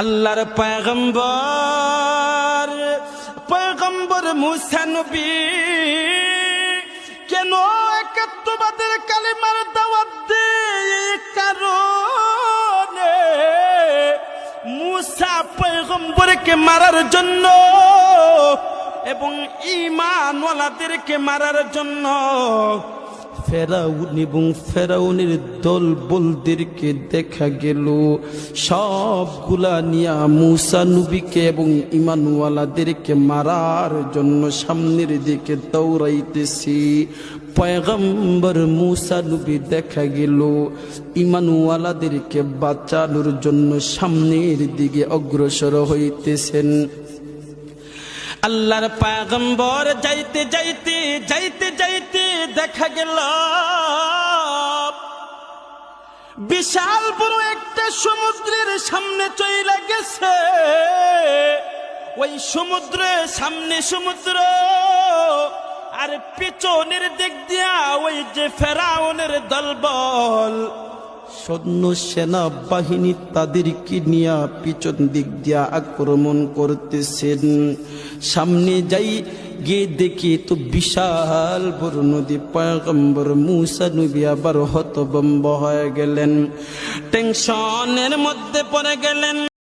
আল্লাহর পয়গম্বর পয়গম্বর মুসা নবী, কেন একাত্মবাদের কালিমার দাওয়াত দেয়? কারণে মুসা পয়গম্বরকে মারার জন্য এবং ইমানওয়ালাদেরকে মারার জন্য ফেরাউন এবং ফেরাউনের দল বলদেরকে দেখা গেল। সবগুলা নিয়া মুসা এবং ইমানওয়ালাদেরকে মারার জন্য সামনের দিকে দৌড়াইতেছি। পয়গম্বর মুসা নবী দেখা গেল। ইমানওয়ালাদেরকে বাঁচানোর জন্য সামনের দিকে অগ্রসর হইতেছেন। আল্লাহর পাগম্বর যাইতে যাইতে যাইতে যাইতে দেখা গেল। বিশাল বড় একটা সমুদ্রের সামনে চইলা গেছে। ওই সমুদ্রের সামনে সমুদ্র, আর পেছনের দিক দিয়া ওই যে ফেরাউনের দলবল। সৈন্য সেনা বাহিনী তাদেরকে নিয়ে পিছন দিক দিয়া আক্রমণ করতেছেন। সামনে যাই গিয়ে দেখি তো বিশাল বড় নদী। পয়গম্বর মুসা নবী আবার হতবম্ব হয়ে গেলেন। টেনশনের মধ্যে পড়ে গেলেন।